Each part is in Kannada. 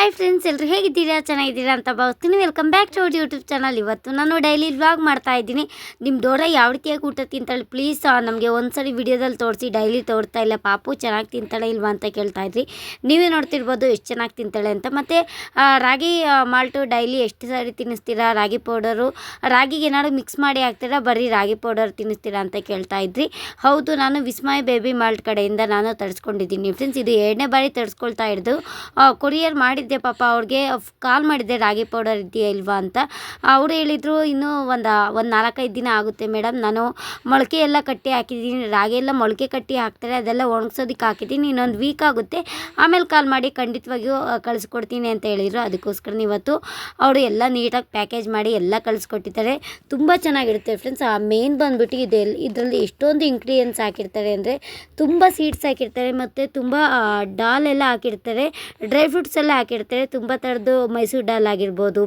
ಹಾಯ್ ಫ್ರೆಂಡ್ಸ್ ಎಲ್ಲರೂ ಹೇಗಿದ್ದೀರಾ? ಚೆನ್ನಾಗಿದ್ದೀರಾ ಅಂತ ಬರ್ತೀನಿ welcome back to our YouTube channel ಇವತ್ತು ನಾನು ಡೈಲಿ ವ್ಲಾಗ್ ಮಾಡ್ತಾ ಇದ್ದೀನಿ. ನಿಮ್ಮ ಡೋರ ಯಾವ ರೀತಿಯಾಗಿ ಊಟ ತಿಂತಾಳೆ? ಪ್ಲೀಸ್ ನಮಗೆ ಒಂದ್ಸರಿ ವಿಡಿಯೋದಲ್ಲಿ ತೋರಿಸಿ ಡೈಲಿ ತೋರಿಸ್ತಾ ಇಲ್ಲ. ಪಾಪು ಚೆನ್ನಾಗಿ ತಿಂತಾಳೆ ಇಲ್ವಾ ಅಂತ ಕೇಳ್ತಾ ಇದ್ರಿ. ನೀವೇ ನೋಡ್ತಿರ್ಬೋದು ಎಷ್ಟು ಚೆನ್ನಾಗಿ ತಿಂತಾಳೆ ಅಂತ. ಮತ್ತು ರಾಗಿ ಮಾಲ್ಟು ಡೈಲಿ ಎಷ್ಟು ಸಾರಿ ತಿನ್ನಿಸ್ತೀರಾ? ರಾಗಿ ಪೌಡರು ರಾಗಿಗೆ ಏನಾದ್ರು ಮಿಕ್ಸ್ ಮಾಡಿ ಹಾಕ್ತೀರಾ? ಬರೀ ರಾಗಿ ಪೌಡರ್ ತಿನ್ನಿಸ್ತೀರಾ ಅಂತ ಕೇಳ್ತಾ ಇದ್ರಿ. ಹೌದು, ನಾನು ವಿಸ್ಮಯ ಬೇಬಿ ಮಾಲ್ಟ್ ಕಡೆಯಿಂದ ನಾನು ತರಿಸ್ಕೊಂಡಿದ್ದೀನಿ. ಫ್ರೆಂಡ್ಸ್ ಇದು ಎರಡನೇ ಬಾರಿ ತರಿಸ್ಕೊಳ್ತಾ ಇದ್ದು ಕೊರಿಯರ್ ಮಾಡಿದ್ದೆ ಪಾಪ ಅವ್ರಿಗೆ ಕಾಲ್ ಮಾಡಿದ್ದೆ, ರಾಗಿ ಪೌಡರ್ ಇದೆಯಾ ಇಲ್ವಾ ಅಂತ. ಅವರು ಹೇಳಿದರು, ಇನ್ನೂ ಒಂದು ಒಂದು ನಾಲ್ಕೈದು ದಿನ ಆಗುತ್ತೆ ಮೇಡಮ್ ನಾನು ಮೊಳಕೆ ಎಲ್ಲ ಕಟ್ಟಿ ಹಾಕಿದ್ದೀನಿ. ರಾಗಿ ಎಲ್ಲ ಮೊಳಕೆ ಕಟ್ಟಿ ಹಾಕ್ತಾರೆ. ಅದೆಲ್ಲ ಒಣಗ್ಸೋದಕ್ಕೆ ಹಾಕಿದ್ದೀನಿ. ಇನ್ನೊಂದು ವೀಕ್ ಆಗುತ್ತೆ. ಆಮೇಲೆ ಕಾಲ್ ಮಾಡಿ ಖಂಡಿತವಾಗಿಯೂ ಕಳಿಸ್ಕೊಡ್ತೀನಿ ಅಂತ ಹೇಳಿದರು. ಅದಕ್ಕೋಸ್ಕರ ಇವತ್ತು ಅವರು ಎಲ್ಲ ನೀಟಾಗಿ ಪ್ಯಾಕೇಜ್ ಮಾಡಿ ಎಲ್ಲ ಕಳಿಸ್ಕೊಟ್ಟಿದ್ದಾರೆ. ತುಂಬ ಚೆನ್ನಾಗಿರುತ್ತೆ ಫ್ರೆಂಡ್ಸ್ ಆ ಮೇನ್ ಬಂದ್ಬಿಟ್ಟು ಇದೆ ಇದರಲ್ಲಿ ಎಷ್ಟೊಂದು ಇಂಗ್ರೀಡಿಯೆಂಟ್ಸ್ ಹಾಕಿರ್ತಾರೆ ಅಂದರೆ ತುಂಬ ಸೀಡ್ಸ್ ಹಾಕಿರ್ತಾರೆ. ಮತ್ತು ತುಂಬ ಡಾಲ್ ಎಲ್ಲ ಹಾಕಿರ್ತಾರೆ. ಡ್ರೈ ಫ್ರೂಟ್ಸ್ ಎಲ್ಲ ಹಾಕಿರ್ತಾರೆ. ತುಂಬ ಥರದ್ದು ಮೈಸೂರು ಡಾಲ್ ಆಗಿರ್ಬೋದು,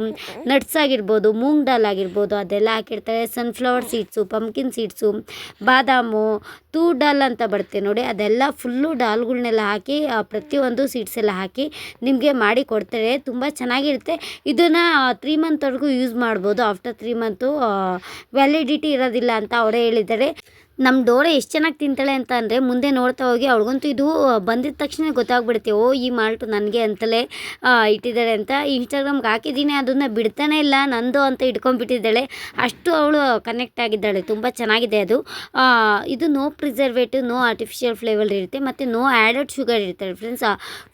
ನಟ್ಸ್ ಆಗಿರ್ಬೋದು, ಮೂಂಗ್ ಡಾಲ್ ಆಗಿರ್ಬೋದು, ಅದೆಲ್ಲ ಹಾಕಿರ್ತಾರೆ. ಸನ್ಫ್ಲವರ್ ಸೀಡ್ಸು ಪಂಪ್ಕಿನ್ ಸೀಡ್ಸು ಬಾದಾಮು ತೂ ಡಾಲ್ ಅಂತ ಬರುತ್ತೆ ನೋಡಿ. ಅದೆಲ್ಲ ಫುಲ್ಲು ಡಾಲ್ಗಳನ್ನೆಲ್ಲ ಹಾಕಿ ಪ್ರತಿಯೊಂದು ಸೀಡ್ಸ್ ಎಲ್ಲ ಹಾಕಿ ನಿಮಗೆ ಮಾಡಿ ಕೊಡ್ತಾರೆ. ತುಂಬ ಚೆನ್ನಾಗಿರುತ್ತೆ. ಇದನ್ನು ತ್ರೀ ಮಂತ್ವರೆಗೂ ಯೂಸ್ ಮಾಡ್ಬೋದು. ಆಫ್ಟರ್ ತ್ರೀ ಮಂತು ವ್ಯಾಲಿಡಿಟಿ ಇರೋದಿಲ್ಲ ಅಂತ ಅವರೇ ಹೇಳಿದ್ದಾರೆ. ನಮ್ಮ ಡೋರ ಎಷ್ಟು ಚೆನ್ನಾಗಿ ತಿಂತಾಳೆ ಅಂತ ಅಂದರೆ ಮುಂದೆ ನೋಡ್ತಾ ಹೋಗಿ ಅವ್ಳಿಗಂತೂ ಇದು ಬಂದಿದ ತಕ್ಷಣ ಗೊತ್ತಾಗ್ಬಿಡುತ್ತೆ. ಓ, ಈ ಮಾಲ್ಟು ನನಗೆ ಅಂತಲೇ ಇಟ್ಟಿದ್ದಾಳೆ ಅಂತ ಇನ್ಸ್ಟಾಗ್ರಾಮ್ಗೆ ಹಾಕಿದ್ದೀನಿ, ಅದನ್ನು ಬಿಡ್ತಾನೆ ಇಲ್ಲ, ನಂದು ಅಂತ ಇಟ್ಕೊಂಡ್ಬಿಟ್ಟಿದ್ದಾಳೆ. ಅಷ್ಟು ಅವಳು ಕನೆಕ್ಟ್ ಆಗಿದ್ದಾಳೆ, ತುಂಬ ಚೆನ್ನಾಗಿದೆ ಅದು. ಇದು no preservative no artificial flavour ಇರುತ್ತೆ, ಮತ್ತು ನೋ ಆ್ಯಡೆಡ್ ಶುಗರ್ ಇರುತ್ತೆ. ಫ್ರೆಂಡ್ಸ್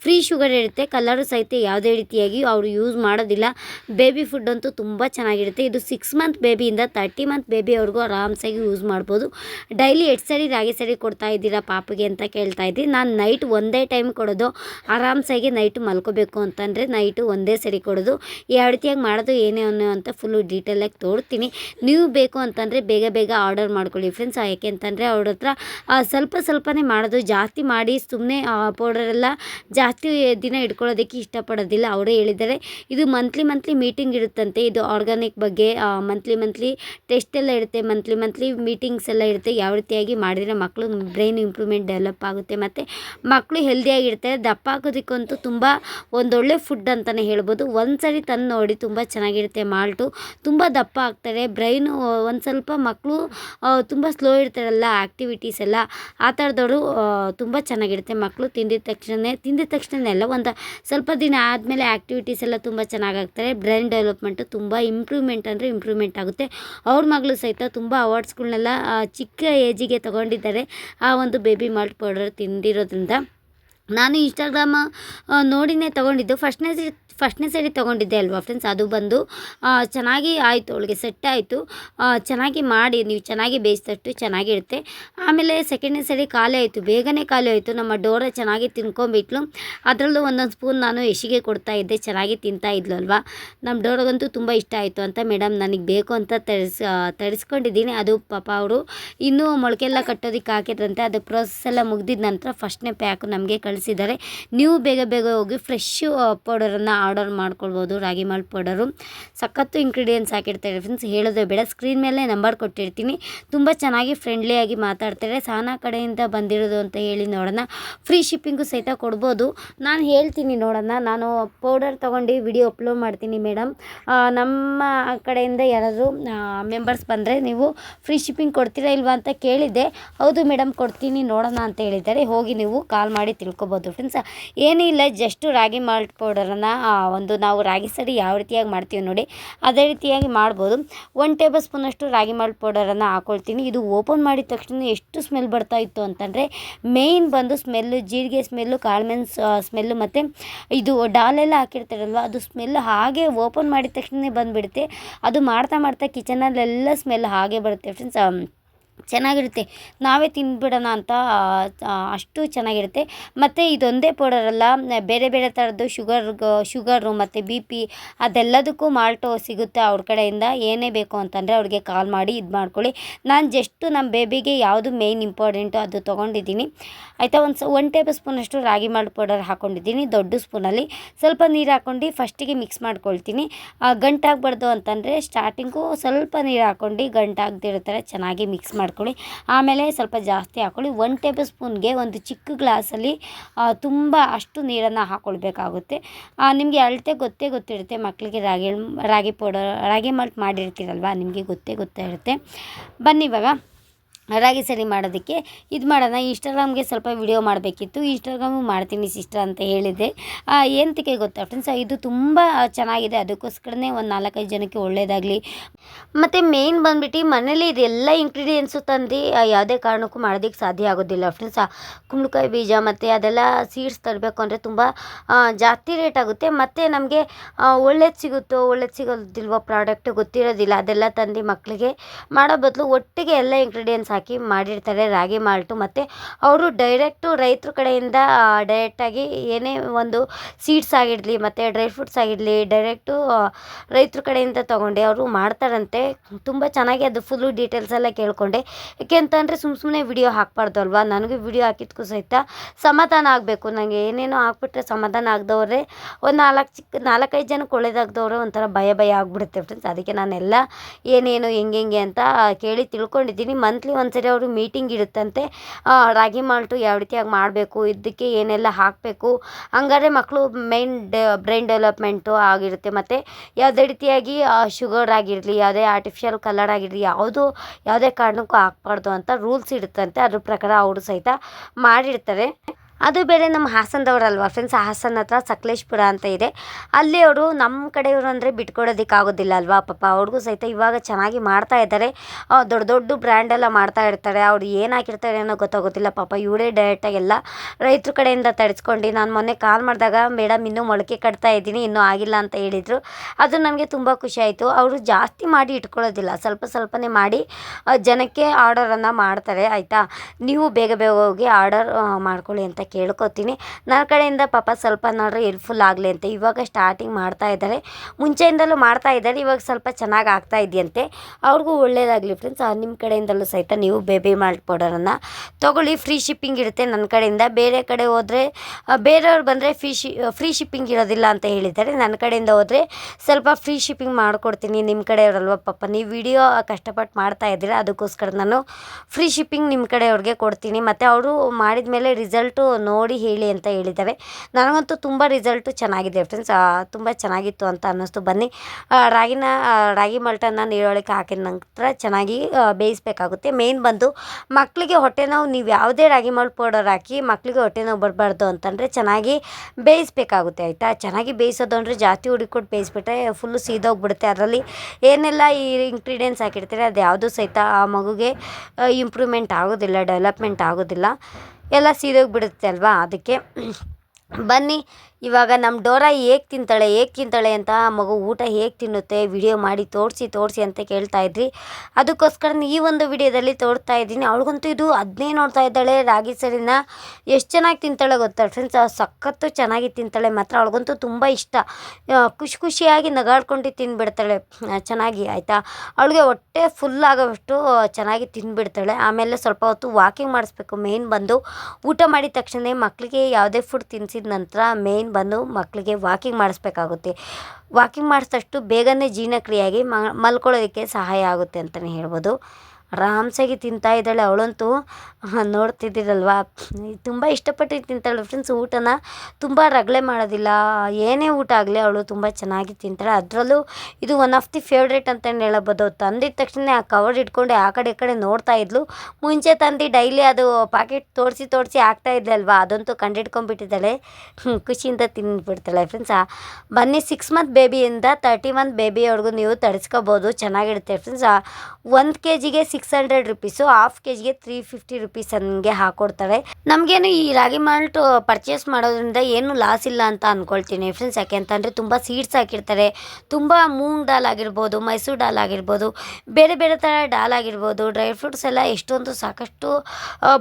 ಫ್ರೀ ಶುಗರ್ ಇರುತ್ತೆ ಕಲರು ಸಹಿತ ಯಾವುದೇ ರೀತಿಯಾಗಿ ಅವರು ಯೂಸ್ ಮಾಡೋದಿಲ್ಲ. ಬೇಬಿ ಫುಡ್ ಅಂತೂ ತುಂಬ ಚೆನ್ನಾಗಿರುತ್ತೆ. ಇದು ಸಿಕ್ಸ್ ಮಂತ್ ಬೇಬಿಯಿಂದ ತರ್ಟಿ ಮಂತ್ ಬೇಬಿಯವ್ರಿಗೂ ಆರಾಮ್ಸಾಗಿ ಯೂಸ್ ಮಾಡ್ಬೋದು. ಡೈಲಿ ಎಷ್ಟು ಸರಿ ರಾಗಿ ಸರಿ ಕೊಡ್ತಾ ಇದ್ದೀರಾ ಪಾಪಿಗೆ ಅಂತ ಕೇಳ್ತಾ ಇದ್ರಿ ನಾನು ನೈಟ್ ಒಂದೇ ಟೈಮ್ ಕೊಡೋದು, ಆರಾಮ್ಸಾಗಿ ನೈಟ್ ಮಲ್ಕೋಬೇಕು ಅಂತಂದರೆ ನೈಟು ಒಂದೇ ಸರಿ ಕೊಡೋದು. ಯಾವ ರೀತಿಯಾಗಿ ಮಾಡೋದು ಏನೇ ಅನ್ನೋ ಅಂತ ಫುಲ್ಲು ಡೀಟೇಲಾಗಿ ತೋರ್ತೀನಿ ನೀವು ಬೇಕು ಅಂತಂದರೆ ಬೇಗ ಬೇಗ ಆರ್ಡರ್ ಮಾಡ್ಕೊಳ್ಳಿ ಫ್ರೆಂಡ್ಸ್ ಯಾಕೆ ಅಂತಂದರೆ ಅವ್ರ ಹತ್ರ ಸ್ವಲ್ಪ ಸ್ವಲ್ಪನೇ ಮಾಡೋದು. ಜಾಸ್ತಿ ಮಾಡಿ ಸುಮ್ಮನೆ ಪೌಡರೆಲ್ಲ ಜಾಸ್ತಿ ದಿನ ಇಟ್ಕೊಳ್ಳೋದಕ್ಕೆ ಇಷ್ಟಪಡೋದಿಲ್ಲ. ಅವರೇ ಹೇಳಿದ್ದಾರೆ, ಇದು ಮಂತ್ಲಿ ಮಂತ್ಲಿ ಮೀಟಿಂಗ್ ಇರುತ್ತಂತೆ. ಇದು ಆರ್ಗಾನಿಕ್ ಬಗ್ಗೆ ಮಂತ್ಲಿ ಮಂತ್ಲಿ ಟೆಸ್ಟ್ ಎಲ್ಲ ಇರುತ್ತೆ. ಮಂತ್ಲಿ ಮಂತ್ಲಿ ಮೀಟಿಂಗ್ಸ್ ಎಲ್ಲ ಇರುತ್ತೆ. ಯಾವ ರೀತಿಯಾಗಿ ಮಾಡಿದರೆ ಮಕ್ಕಳು ಬ್ರೈನ್ ಇಂಪ್ರೂವ್ಮೆಂಟ್ ಡೆವಲಪ್ ಆಗುತ್ತೆ. ಮತ್ತು ಮಕ್ಕಳು ಹೆಲ್ದಿಯಾಗಿರ್ತಾರೆ, ದಪ್ಪ ಆಗೋದಕ್ಕಂತೂ ತುಂಬ ಒಂದೊಳ್ಳೆ ಫುಡ್ ಅಂತಲೇ ಹೇಳ್ಬೋದು. ಒಂದು ಸರಿ ತಂದು ನೋಡಿ ತುಂಬ ಚೆನ್ನಾಗಿರುತ್ತೆ ಮಾಲ್ಟು. ತುಂಬ ದಪ್ಪ ಆಗ್ತಾರೆ. ಬ್ರೈನು ಒಂದು ಸ್ವಲ್ಪ ಮಕ್ಕಳು ತುಂಬ ಸ್ಲೋ ಇರ್ತಾರಲ್ಲ ಆ್ಯಕ್ಟಿವಿಟೀಸ್ ಎಲ್ಲ, ಆ ಥರದವರು ತುಂಬ ಚೆನ್ನಾಗಿರುತ್ತೆ. ಮಕ್ಕಳು ತಿಂದಿದ ತಕ್ಷಣ ತಿಂದಿದ ತಕ್ಷಣ ಎಲ್ಲ ಒಂದು ಸ್ವಲ್ಪ ದಿನ ಆದಮೇಲೆ ಆ್ಯಕ್ಟಿವಿಟೀಸ್ ಎಲ್ಲ ತುಂಬ ಚೆನ್ನಾಗಾಗ್ತಾರೆ ಬ್ರೈನ್ ಡೆವಲಪ್ಮೆಂಟು ತುಂಬ ಇಂಪ್ರೂವ್ಮೆಂಟ್ ಅಂದರೆ ಇಂಪ್ರೂವ್ಮೆಂಟ್ ಆಗುತ್ತೆ. ಅವ್ರ ಮಗಳು ಸಹಿತ ತುಂಬ ಅವಾರ್ಡ್ಸ್ಗಳನ್ನೆಲ್ಲ ಚಿಕ್ಕ ಏಜಿಗೆ ತಗೊಂಡಿದ್ದಾರೆ. ಆ ಒಂದು ಬೇಬಿ ಮಾಲ್ಟ್ ಪೌಡರ್ ತಿಂದಿರೋದ್ರಿಂದ ನಾನು ಇನ್ಸ್ಟಾಗ್ರಾಮ ನೋಡಿನೇ ತೊಗೊಂಡಿದ್ದು. ಫಸ್ಟ್ನೇ ಸರಿ ಫಸ್ಟ್ನೇ ಸರಿ ತೊಗೊಂಡಿದ್ದೆ ಅಲ್ವಾ ಫ್ರೆಂಡ್ಸ್ ಅದು ಬಂದು ಚೆನ್ನಾಗಿ ಆಯಿತು, ಅವಳಿಗೆ ಸೆಟ್ ಆಯಿತು. ಚೆನ್ನಾಗಿ ಮಾಡಿ, ನೀವು ಚೆನ್ನಾಗಿ ಬೇಯಿಸಿದಷ್ಟು ಚೆನ್ನಾಗಿರುತ್ತೆ ಆಮೇಲೆ ಸೆಕೆಂಡ್ನೇ ಸರಿ ಖಾಲಿ ಆಯಿತು, ಬೇಗನೆ ಖಾಲಿ ಆಯಿತು. ನಮ್ಮ ಡೋರ ಚೆನ್ನಾಗಿ ತಿನ್ಕೊಂಬಿಟ್ಲು ಅದರಲ್ಲೂ ಒಂದೊಂದು ಸ್ಪೂನ್ ನಾನು ಎಷಿಗೆ ಕೊಡ್ತಾ ಇದ್ದೆ, ಚೆನ್ನಾಗಿ ತಿಂತಾ ಇದ್ಲು ಅಲ್ವಾ? ನಮ್ಮ ಡೋರ್ಗಂತೂ ತುಂಬ ಇಷ್ಟ ಆಯಿತು ಅಂತ ಮೇಡಮ್ ನನಗೆ ಬೇಕು ಅಂತ ತರಿಸ್ ತರಿಸ್ಕೊಂಡಿದ್ದೀನಿ. ಅದು ಪಾಪ ಅವರು ಇನ್ನೂ ಮೊಳಕೆಲ್ಲ ಕಟ್ಟೋದಕ್ಕೆ ಹಾಕಿದ್ರಂತೆ, ಅದು ಪ್ರೋಸೆಸ್ ಎಲ್ಲ ಮುಗ್ದಿದ ನಂತರ ಫಸ್ಟ್ನೇ ಪ್ಯಾಕು ನಮಗೆ ಕಳಿಸಿದ್ದಾರೆ ನೀವು ಬೇಗ ಬೇಗ ಹೋಗಿ ಫ್ರೆಶ್ ಪೌಡರನ್ನು ಆರ್ಡರ್ ಮಾಡ್ಕೊಳ್ಬೋದು. ರಾಗಿ ಮಾಲ್ ಪೌಡರು ಸಖತ್ತು ಇಂಗ್ರೀಡಿಯೆಂಟ್ಸ್ ಹಾಕಿರ್ತಾರೆ ಫ್ರೆಂಡ್ಸ್ ಹೇಳೋದೇ ಬೇಡ. ಸ್ಕ್ರೀನ್ ಮೇಲೆ ನಂಬರ್ ಕೊಟ್ಟಿರ್ತೀನಿ. ತುಂಬ ಚೆನ್ನಾಗಿ ಫ್ರೆಂಡ್ಲಿಯಾಗಿ ಮಾತಾಡ್ತಾರೆ. ಸಾನಾ ಕಡೆಯಿಂದ ಬಂದಿರೋದು ಅಂತ ಹೇಳಿ ನೋಡೋಣ. ಫ್ರೀ ಶಿಪ್ಪಿಂಗು ಸಹಿತ ಕೊಡ್ಬೋದು. ನಾನು ಹೇಳ್ತೀನಿ ನೋಡೋಣ. ನಾನು ಪೌಡರ್ ತೊಗೊಂಡು ವಿಡಿಯೋ ಅಪ್ಲೋಡ್ ಮಾಡ್ತೀನಿ ಮೇಡಮ್ ನಮ್ಮ ಕಡೆಯಿಂದ ಯಾರಾದರೂ ಮೆಂಬರ್ಸ್ ಬಂದರೆ ನೀವು ಫ್ರೀ ಶಿಪ್ಪಿಂಗ್ ಕೊಡ್ತೀರಾ ಇಲ್ವಾ ಅಂತ ಕೇಳಿದ್ದೆ. ಹೌದು ಮೇಡಮ್ ಕೊಡ್ತೀನಿ ನೋಡೋಣ ಅಂತ ಹೇಳಿದ್ದಾರೆ. ಹೋಗಿ ನೀವು ಕಾಲ್ ಮಾಡಿ ತಿಳ್ಕೊಬೋದು. ಫ್ರೆಂಡ್ಸ್ ಏನಿಲ್ಲ ಜಸ್ಟು ರಾಗಿ ಮಾಲ್ಟ್ ಪೌಡರನ್ನು ಒಂದು ನಾವು ರಾಗಿ ಸರಿ ಯಾವ ರೀತಿಯಾಗಿ ಮಾಡ್ತೀವಿ ನೋಡಿ, ಅದೇ ರೀತಿಯಾಗಿ ಮಾಡ್ಬೋದು. ಒನ್ ಟೇಬಲ್ ಸ್ಪೂನಷ್ಟು ರಾಗಿ ಮಾಲ್ಟ್ ಪೌಡರನ್ನು ಹಾಕ್ಕೊಳ್ತೀನಿ ಇದು ಓಪನ್ ಮಾಡಿದ ತಕ್ಷಣ ಎಷ್ಟು ಸ್ಮೆಲ್ ಬರ್ತಾ ಇತ್ತು ಅಂತಂದರೆ ಮೇಯ್ನ್ ಬಂದು ಸ್ಮೆಲ್ಲು ಜೀರಿಗೆ ಸ್ಮೆಲ್ಲು ಕಾಳುಮೆಣಸು ಸ್ಮೆಲ್ಲು ಮತ್ತು ಇದು ಡಾಲೆಲ್ಲ ಹಾಕಿರ್ತಾರಲ್ವ, ಅದು ಸ್ಮೆಲ್ ಹಾಗೆ ಓಪನ್ ಮಾಡಿದ ತಕ್ಷಣ ಬಂದುಬಿಡುತ್ತೆ. ಅದು ಮಾಡ್ತಾ ಮಾಡ್ತಾ ಕಿಚನಲ್ಲೆಲ್ಲ ಸ್ಮೆಲ್ ಹಾಗೆ ಬರುತ್ತೆ ಫ್ರೆಂಡ್ಸ್ ಚೆನ್ನಾಗಿರುತ್ತೆ. ನಾವೇ ತಿಂದ್ಬಿಡೋಣ ಅಂತ ಅಷ್ಟು ಚೆನ್ನಾಗಿರುತ್ತೆ. ಮತ್ತು ಇದೊಂದೇ ಪೌಡರಲ್ಲ ಬೇರೆ ಬೇರೆ ಥರದ್ದು ಶುಗರ್ ಶುಗರು ಮತ್ತು ಬಿ ಪಿ ಅದೆಲ್ಲದಕ್ಕೂ ಮಾಲ್ಟು ಸಿಗುತ್ತೆ ಅವ್ರ ಕಡೆಯಿಂದ. ಏನೇ ಬೇಕು ಅಂತಂದರೆ ಅವ್ರಿಗೆ ಕಾಲ್ ಮಾಡಿ ಇದು ಮಾಡ್ಕೊಳ್ಳಿ. ನಾನು ಜಸ್ಟು ನಮ್ಮ ಬೇಬಿಗೆ ಯಾವುದು ಮೇಯ್ನ್ ಇಂಪಾರ್ಟೆಂಟು ಅದು ತೊಗೊಂಡಿದ್ದೀನಿ. ಆಯಿತಾ, ಒಂದು ಸ ಒನ್ ಟೇಬಲ್ ಸ್ಪೂನಷ್ಟು ರಾಗಿ ಮಾಲ್ಟ್ ಪೌಡರ್ ಹಾಕ್ಕೊಂಡಿದ್ದೀನಿ ದೊಡ್ಡ ಸ್ಪೂನಲ್ಲಿ ಸ್ವಲ್ಪ ನೀರು ಹಾಕ್ಕೊಂಡು ಫಸ್ಟಿಗೆ ಮಿಕ್ಸ್ ಮಾಡ್ಕೊಳ್ತೀನಿ. ಗಂಟಾಗಬಾರ್ದು ಅಂತಂದರೆ ಸ್ಟಾರ್ಟಿಂಗು ಸ್ವಲ್ಪ ನೀರು ಹಾಕ್ಕೊಂಡು ಗಂಟಾಗದಿರೋ ಥರ ಚೆನ್ನಾಗಿ ಮಿಕ್ಸ್ ಮಾಡ್ಕೊಳ್ಳಿ ಹಾಕ್ಕೊಳ್ಳಿ ಆಮೇಲೆ ಸ್ವಲ್ಪ ಜಾಸ್ತಿ ಹಾಕ್ಕೊಳ್ಳಿ ಒನ್ ಟೇಬಲ್ ಸ್ಪೂನ್ಗೆ ಒಂದು ಚಿಕ್ಕ ಗ್ಲಾಸಲ್ಲಿ ತುಂಬ ಅಷ್ಟು ನೀರನ್ನು ಹಾಕ್ಕೊಳ್ಬೇಕಾಗುತ್ತೆ ನಿಮಗೆ ಅಳತೆ ಗೊತ್ತೇ ಗೊತ್ತಿರುತ್ತೆ. ಮಕ್ಕಳಿಗೆ ರಾಗಿ ರಾಗಿ ಪೌಡರ್, ರಾಗಿ ಮಾಲ್ಟ್ ಮಾಡಿರ್ತೀರಲ್ವ? ನಿಮಗೆ ಗೊತ್ತೇ ಗೊತ್ತಿರುತ್ತೆ ಬನ್ನಿ ಇವಾಗ. ರಾಗಿ ಸರಿ ಮಾಡೋದಕ್ಕೆ ಇದು ಮಾಡೋಣ. ಇನ್ಸ್ಟಾಗ್ರಾಮ್ಗೆ ಸ್ವಲ್ಪ ವಿಡಿಯೋ ಮಾಡಬೇಕಿತ್ತು. ಇನ್ಸ್ಟಾಗ್ರಾಮು ಮಾಡ್ತೀನಿ ಸಿಸ್ಟರ್ ಅಂತ ಹೇಳಿದೆ ಏನಂತಕ್ಕೆ ಗೊತ್ತಾ ಫ್ರೆಂಡ್ಸ್ ಇದು ತುಂಬ ಚೆನ್ನಾಗಿದೆ. ಅದಕ್ಕೋಸ್ಕರನೇ ಒಂದು ನಾಲ್ಕೈದು ಜನಕ್ಕೆ ಒಳ್ಳೆಯದಾಗಲಿ ಮತ್ತು ಮೇಯ್ನ್ ಬಂದ್ಬಿಟ್ಟು ಮನೇಲಿ ಇದೆಲ್ಲ ಇಂಗ್ರೀಡಿಯೆಂಟ್ಸು ತಂದು ಯಾವುದೇ ಕಾರಣಕ್ಕೂ ಮಾಡೋದಕ್ಕೆ ಸಾಧ್ಯ ಆಗೋದಿಲ್ಲ ಫ್ರೆಂಡ್ಸ್ ಕುಂಬಳಕಾಯಿ ಬೀಜ ಮತ್ತು ಅದೆಲ್ಲ ಸೀಡ್ಸ್ ತರಬೇಕು ಅಂದರೆ ತುಂಬ ಜಾಸ್ತಿ ರೇಟ್ ಆಗುತ್ತೆ. ಮತ್ತು ನಮಗೆ ಒಳ್ಳೇದು ಸಿಗುತ್ತೋ, ಒಳ್ಳೇದು ಸಿಗೋದಿಲ್ವೋ ಪ್ರಾಡಕ್ಟ್ ಗೊತ್ತಿರೋದಿಲ್ಲ. ಅದೆಲ್ಲ ತಂದು ಮಕ್ಕಳಿಗೆ ಮಾಡೋ ಬದಲು ಒಟ್ಟಿಗೆ ಎಲ್ಲ ಇಂಗ್ರೀಡಿಯೆಂಟ್ಸ್ ಹಾಕಿ ಮಾಡಿರ್ತಾರೆ, ರಾಗಿ ಮಾಲ್ಟು. ಮತ್ತು ಅವರು ಡೈರೆಕ್ಟು ರೈತರ ಕಡೆಯಿಂದ ಡೈರೆಕ್ಟಾಗಿ ಏನೇ ಒಂದು ಸೀಡ್ಸ್ ಆಗಿರಲಿ, ಮತ್ತು ಡ್ರೈ ಫ್ರೂಟ್ಸ್ ಆಗಿರಲಿ ಡೈರೆಕ್ಟು ರೈತರ ಕಡೆಯಿಂದ ತೊಗೊಂಡು. ಅವರು ಮಾಡ್ತಾರಂತೆ. ತುಂಬ ಚೆನ್ನಾಗಿ ಅದು ಫುಲ್ಲು ಡೀಟೇಲ್ಸ್ ಎಲ್ಲ ಕೇಳಿಕೊಂಡೆ. ಯಾಕೆ ಅಂತಂದರೆ ಸುಮ್ಮ ಸುಮ್ಮನೆ ವಿಡಿಯೋ ಹಾಕಬಾರ್ದು ಅಲ್ವಾ? ನನಗೂ ವಿಡಿಯೋ ಹಾಕಿದ್ಕೂ ಸಹಿತ ಸಮಾಧಾನ ಆಗಬೇಕು. ನನಗೆ ಏನೇನೋ ಹಾಕ್ಬಿಟ್ರೆ ಸಮಾಧಾನ ಆಗದವ್ರೆ, ಒಂದು ನಾಲ್ಕು ಚಿಕ್ಕ ನಾಲ್ಕೈದು ಜನಕ್ಕೆ ಒಳ್ಳೇದಾಗ್ದವ್ರೆ ಒಂಥರ ಭಯ ಭಯ ಆಗಿಬಿಡುತ್ತೆ ಫ್ರೆಂಡ್ಸ್ ಅದಕ್ಕೆ ನಾನೆಲ್ಲ ಏನೇನು, ಹೆಂಗೆ ಅಂತ ಕೇಳಿ ತಿಳ್ಕೊಂಡಿದ್ದೀನಿ. ಮಂತ್ಲಿ ಒಂದ್ಸರಿ ಅವರು ಮೀಟಿಂಗ್ ಇಡುತ್ತಂತೆ ರಾಗಿ ಮಾಲ್ಟು ಯಾವ ರೀತಿಯಾಗಿ ಮಾಡಬೇಕು ಇದಕ್ಕೆ ಏನೆಲ್ಲ ಹಾಕಬೇಕು, ಹಂಗಾದ್ರೆ ಮಕ್ಕಳು ಮೈನ್ ಬ್ರೈನ್ ಡೆವಲಪ್ಮೆಂಟು ಆಗಿರುತ್ತೆ. ಮತ್ತು ಯಾವುದೇ ರೀತಿಯಾಗಿ ಶುಗರ್ ಆಗಿರಲಿ, ಯಾವುದೇ ಆರ್ಟಿಫಿಷಿಯಲ್ ಕಲರ್ ಆಗಿರಲಿ, ಯಾವುದು, ಯಾವುದೇ ಕಾರಣಕ್ಕೂ ಹಾಕ್ಬಾರ್ದು ಅಂತ ರೂಲ್ಸ್ ಇಡುತ್ತಂತೆ. ಅದ್ರ ಪ್ರಕಾರ ಅವರು ಸಹಿತ ಮಾಡಿರ್ತಾರೆ. ಅದು ಬೇರೆ ನಮ್ಮ ಹಾಸನದವ್ರಲ್ವ ಫ್ರೆಂಡ್ಸ್ ಹಾಸನ ಹತ್ರ ಸಕಲೇಶ್ಪುರ ಅಂತ ಇದೆ. ಅಲ್ಲಿ ಅವರು ನಮ್ಮ ಕಡೆಯವರು ಅಂದರೆ ಬಿಟ್ಕೊಡೋದಕ್ಕೆ ಆಗೋದಿಲ್ಲ ಅಲ್ವಾ? ಪಾಪ ಅವ್ರಿಗೂ ಸಹಿತ ಇವಾಗ ಚೆನ್ನಾಗಿ ಮಾಡ್ತಾ ಇದ್ದಾರೆ. ದೊಡ್ಡ ದೊಡ್ಡ ಬ್ರ್ಯಾಂಡ್ ಎಲ್ಲ ಮಾಡ್ತಾ ಇರ್ತಾರೆ. ಅವ್ರು ಏನು ಹಾಕಿರ್ತಾರೆ ಅನ್ನೋ ಗೊತ್ತಾಗೋದಿಲ್ಲ. ಪಾಪ ಇವರೇ ಡೈರೆಕ್ಟಾಗಿ ಎಲ್ಲ ರೈತರ ಕಡೆಯಿಂದ ತರಿಸ್ಕೊಂಡು ನಾನು ಮೊನ್ನೆ ಕಾಲ್ ಮಾಡಿದಾಗ ಮೇಡಮ್ ಇನ್ನೂ ಮೊಳಕೆ ಕಟ್ತಾ ಇದ್ದೀನಿ, ಇನ್ನೂ ಆಗಿಲ್ಲ ಅಂತ ಹೇಳಿದರು. ಅದು ನಮಗೆ ತುಂಬ ಖುಷಿ ಆಯಿತು. ಅವರು ಜಾಸ್ತಿ ಮಾಡಿ ಇಟ್ಕೊಳ್ಳೋದಿಲ್ಲ. ಸ್ವಲ್ಪ ಸ್ವಲ್ಪನೇ ಮಾಡಿ ಜನಕ್ಕೆ ಆರ್ಡರನ್ನು ಮಾಡ್ತಾರೆ. ಆಯಿತಾ? ನೀವು ಬೇಗ ಬೇಗ ಹೋಗಿ ಆರ್ಡರ್ ಮಾಡ್ಕೊಳ್ಳಿ ಅಂತ ಕೇಳ್ಕೊತೀನಿ. ನನ್ನ ಕಡೆಯಿಂದ ಪಾಪ ಸ್ವಲ್ಪ ನೋಡ್ರಿ ಹೆಲ್ಪ್ಫುಲ್ ಆಗಲಿ ಅಂತ ಇವಾಗ ಸ್ಟಾರ್ಟಿಂಗ್ ಮಾಡ್ತಾ ಇದ್ದಾರೆ. ಮುಂಚೆಯಿಂದಲೂ ಮಾಡ್ತಾ ಇದ್ದಾರೆ. ಇವಾಗ ಸ್ವಲ್ಪ ಚೆನ್ನಾಗಿ ಆಗ್ತಾ ಇದೆಯಂತೆ. ಅವ್ರಿಗೂ ಒಳ್ಳೇದಾಗಲಿ ಫ್ರೆಂಡ್ಸ್ ನಿಮ್ಮ ಕಡೆಯಿಂದಲೂ ಸಹಿತ ನೀವು ಬೇಬಿ ಮಾಲ್ಟ್ ಪೌಡರನ್ನು ತೊಗೊಳ್ಳಿ. ಫ್ರೀ ಶಿಪ್ಪಿಂಗ್ ಇರುತ್ತೆ ನನ್ನ ಕಡೆಯಿಂದ. ಬೇರೆ ಕಡೆ ಹೋದರೆ ಬೇರೆಯವ್ರು ಬಂದರೆ ಫ್ರೀ ಶಿ ಫ್ರೀ ಶಿಪ್ಪಿಂಗ್ ಇರೋದಿಲ್ಲ ಅಂತ ಹೇಳಿದ್ದಾರೆ. ನನ್ನ ಕಡೆಯಿಂದ ಹೋದರೆ ಸ್ವಲ್ಪ ಫ್ರೀ ಶಿಪ್ಪಿಂಗ್ ಮಾಡಿಕೊಡ್ತೀನಿ. ನಿಮ್ಮ ಕಡೆಯವರಲ್ವ ಪಾಪ. ನೀವು ವಿಡಿಯೋ ಕಷ್ಟಪಟ್ಟು ಮಾಡ್ತಾ ಇದ್ದೀರಾ, ಅದಕ್ಕೋಸ್ಕರ ನಾನು ಫ್ರೀ ಶಿಪ್ಪಿಂಗ್ ನಿಮ್ಮ ಕಡೆಯವ್ರಿಗೆ ಕೊಡ್ತೀನಿ. ಮತ್ತು ಅವರು ಮಾಡಿದ ಮೇಲೆ ರಿಸಲ್ಟು ನೋಡಿ ಹೇಳಿ ಅಂತ ಹೇಳಿದ್ದಾರೆ ನನಗಂತೂ ತುಂಬ ರಿಸಲ್ಟು ಚೆನ್ನಾಗಿದೆ ಫ್ರೆಂಡ್ಸ್ ತುಂಬ ಚೆನ್ನಾಗಿತ್ತು ಅಂತ ಅನ್ನಿಸ್ತು. ಬನ್ನಿ. ರಾಗಿನ ರಾಗಿ ಮಲ್ಟನ್ನು ನೀರೊಳಗೆ ಹಾಕಿದ ನಂತರ ಚೆನ್ನಾಗಿ ಬೇಯಿಸಬೇಕಾಗುತ್ತೆ. ಮೇಯ್ನ್ ಬಂದು ಮಕ್ಕಳಿಗೆ ಹೊಟ್ಟೆ ನೋವು, ನೀವು ಯಾವುದೇ ರಾಗಿ ಮಾಲ್ಟ್ ಪೌಡರ್ ಹಾಕಿ ಮಕ್ಕಳಿಗೆ ಹೊಟ್ಟೆ ನೋವು ಬರಬಾರ್ದು ಅಂತಂದರೆ ಚೆನ್ನಾಗಿ ಬೇಯಿಸಬೇಕಾಗುತ್ತೆ, ಆಯಿತಾ? ಚೆನ್ನಾಗಿ ಬೇಯಿಸೋದು ಅಂದರೆ ಜಾಸ್ತಿ ಹುಡುಕೊಟ್ಟು ಬೇಯಿಸ್ಬಿಟ್ರೆ ಫುಲ್ಲು ಸೀದೋಗ್ಬಿಡುತ್ತೆ. ಅದರಲ್ಲಿ ಏನೆಲ್ಲ ಈ ಇಂಗ್ರೀಡಿಯೆಂಟ್ಸ್ ಹಾಕಿರ್ತಾರೆ ಅದು ಯಾವುದೂ ಸಹಿತ ಆ ಮಗುಗೆ ಇಂಪ್ರೂವ್ಮೆಂಟ್ ಆಗೋದಿಲ್ಲ ಡೆವಲಪ್ಮೆಂಟ್ ಆಗೋದಿಲ್ಲ. ಎಲ್ಲ ಸೀದೋಗ್ಬಿಡುತ್ತೆ ಅಲ್ವಾ? ಅದಕ್ಕೆ ಬನ್ನಿ. ಇವಾಗ ನಮ್ಮ ಡೋರಾ ಹೇಗೆ ತಿಂತಾಳೆ ಹೇಗೆ ತಿಂತಾಳೆ ಅಂತ ಆ ಮಗು ಊಟ ಹೇಗೆ ತಿನ್ನುತ್ತೆ ವಿಡಿಯೋ ಮಾಡಿ ತೋರಿಸಿ ತೋರಿಸಿ ಅಂತ ಕೇಳ್ತಾ ಇದ್ರಿ. ಅದಕ್ಕೋಸ್ಕರ ಈ ಒಂದು ವಿಡಿಯೋದಲ್ಲಿ ತೋರ್ತಾ ಇದ್ದೀನಿ. ಅವಳಿಗಂತೂ ಇದು ಅದನ್ನೇ ನೋಡ್ತಾ ಇದ್ದಾಳೆ. ರಾಗಿ ಸರಿನ ಎಷ್ಟು ಚೆನ್ನಾಗಿ ತಿಂತಾಳೆ ಗೊತ್ತಾ ಫ್ರೆಂಡ್ಸ್ ಸಖತ್ತು ಚೆನ್ನಾಗಿ ತಿಂತಾಳೆ. ಮಾತ್ರ ಅವಳಿಗಂತೂ ತುಂಬ ಇಷ್ಟ. ಖುಷಿ ಖುಷಿಯಾಗಿ ನಗಾಡ್ಕೊಂಡು ತಿಂದುಬಿಡ್ತಾಳೆ ಚೆನ್ನಾಗಿ ಆಯಿತಾ? ಅವಳಿಗೆ ಹೊಟ್ಟೆ ಫುಲ್ ಆಗೋವಷ್ಟು ಚೆನ್ನಾಗಿ ತಿಂದುಬಿಡ್ತಾಳೆ ಆಮೇಲೆ ಸ್ವಲ್ಪ ಹೊತ್ತು ವಾಕಿಂಗ್ ಮಾಡಿಸ್ಬೇಕು. ಮೇಯ್ನ್ ಬಂದು ಊಟ ಮಾಡಿದ ತಕ್ಷಣ ಮಕ್ಕಳಿಗೆ ಯಾವುದೇ ಫುಡ್ ತಿನ್ನಿಸಿದ ನಂತರ ಮೇನ್ ಬಂದು ಮಕ್ಕಳಿಗೆ ವಾಕಿಂಗ್ ಮಾಡಿಸ್ಬೇಕಾಗುತ್ತೆ. ವಾಕಿಂಗ್ ಮಾಡಿಸಿದಷ್ಟು ಬೇಗನೆ ಜೀರ್ಣಕ್ರಿಯೆಯಾಗಿ ಮಲ್ಕೊಳ್ಳೋದಕ್ಕೆ ಸಹಾಯ ಆಗುತ್ತೆ ಅಂತಲೇ ಹೇಳ್ಬೋದು. ಆರಾಮ್ಸಾಗಿ ತಿಂತಾ ಇದ್ದಾಳೆ ಅವಳಂತೂ. ನೋಡ್ತಿದ್ದೀರಲ್ವ? ತುಂಬ ಇಷ್ಟಪಟ್ಟು ತಿಂತಾಳೆ ಫ್ರೆಂಡ್ಸ್ ಊಟನ ತುಂಬ ರಗಳೆ ಮಾಡೋದಿಲ್ಲ. ಏನೇ ಊಟ ಆಗಲಿ ಅವಳು ತುಂಬ ಚೆನ್ನಾಗಿ ತಿಂತಾಳೆ. ಅದರಲ್ಲೂ ಇದು ಒನ್ ಆಫ್ ದಿ ಫೇವ್ರೇಟ್ ಅಂತಲೇ ಹೇಳಬೋದು ತಂದಿದ ತಕ್ಷಣ ಆ ಕವರ್ ಇಟ್ಕೊಂಡು, ಆ ಕಡೆ ಈ ಕಡೆ ನೋಡ್ತಾ ಇದ್ಲು. ಮುಂಚೆ ತಂದು ಡೈಲಿ ಅದು ಪಾಕೆಟ್ ತೋರಿಸಿ ತೋರಿಸಿ ಆಗ್ತಾ ಅಲ್ವಾ? ಅದಂತೂ ಕಂಡಿಡ್ಕೊಂಡ್ಬಿಟ್ಟಿದ್ದಾಳೆ ಖುಷಿಯಿಂದ ತಿಂದ್ಬಿಡ್ತಾಳೆ ಫ್ರೆಂಡ್ಸ್ ಬನ್ನಿ ಸಿಕ್ಸ್ ಮಂತ್ ಬೇಬಿಯಿಂದ ತರ್ಟಿ ಮಂತ್ ಬೇಬಿಯವ್ರಿಗೂ ನೀವು ತರಿಸ್ಕೋಬೋದು ಚೆನ್ನಾಗಿರುತ್ತೆ ಫ್ರೆಂಡ್ಸ್ ಒಂದು ಕೆ ಜಿಗೆ six hundred rupees half K ಜಿಗೆ ತ್ರೀ ಫಿಫ್ಟಿ ರುಪೀಸ್ ಹಂಗೆ ಹಾಕೊಡ್ತಾರೆ ನಮಗೇನು ಈ ರಾಗಿ ಮಾಲ್ಟ್ ಪರ್ಚೇಸ್ ಮಾಡೋದ್ರಿಂದ ಏನು ಲಾಸ್ ಇಲ್ಲ ಅಂತ ಅಂದ್ಕೊಳ್ತೀನಿ ಫ್ರೆಂಡ್ಸ್ ಯಾಕೆ ಅಂತಂದರೆ ತುಂಬ ಸೀಡ್ಸ್ ಹಾಕಿರ್ತಾರೆ. ತುಂಬ ಮೂಂಗ್ ಡಾಲ್ ಆಗಿರ್ಬೋದು, ಮೈಸೂರು ಡಾಲ್ ಆಗಿರ್ಬೋದು, ಬೇರೆ ಬೇರೆ ಥರ ಡಾಲ್ ಆಗಿರ್ಬೋದು ಡ್ರೈ ಫ್ರೂಟ್ಸ್ ಎಲ್ಲ ಎಷ್ಟೊಂದು ಸಾಕಷ್ಟು